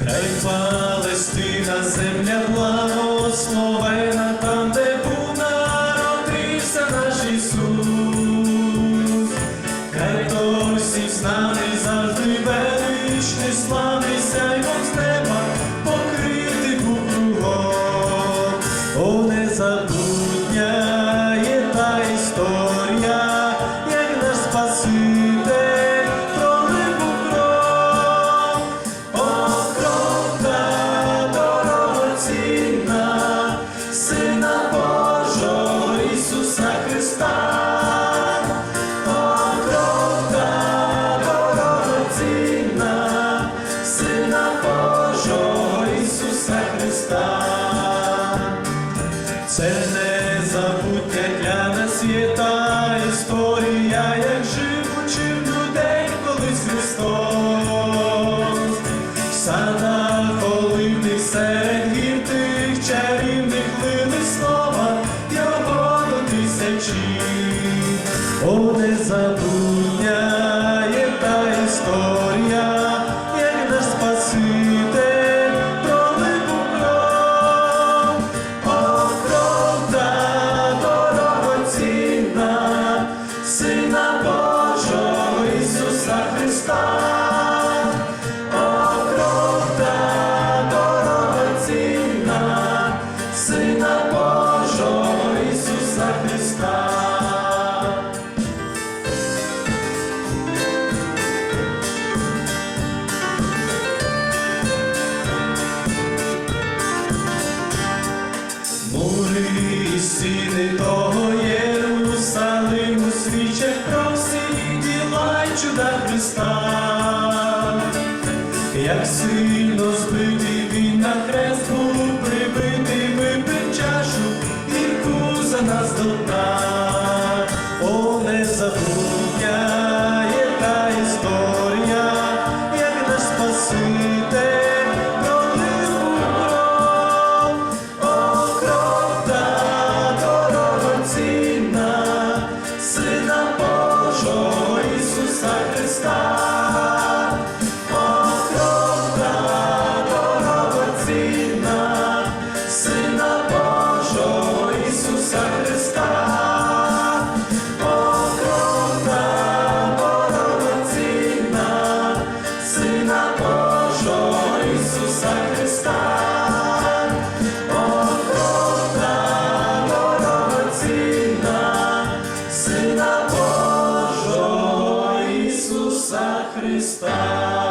Край Палестина, земля благословена, дорогоцінна, Сина Божого Ісуса Христа. О, кров дорогоцінна, Сина Божого Ісуса Христа. Це незабутня для нас історія, як жив учив людей колись Христос. В садах оливних серед тисячі. О, незабутня є та історія, як наш Спаситель пролив у кров. О, кров та дорогоцінна, Сина Божого Мури і стіни того Єрусалиму свідчать про всі діла чуда Христа. Як сильно збитий він на хрест був прибитий, випив чашу гірку за нас до дна. Христа.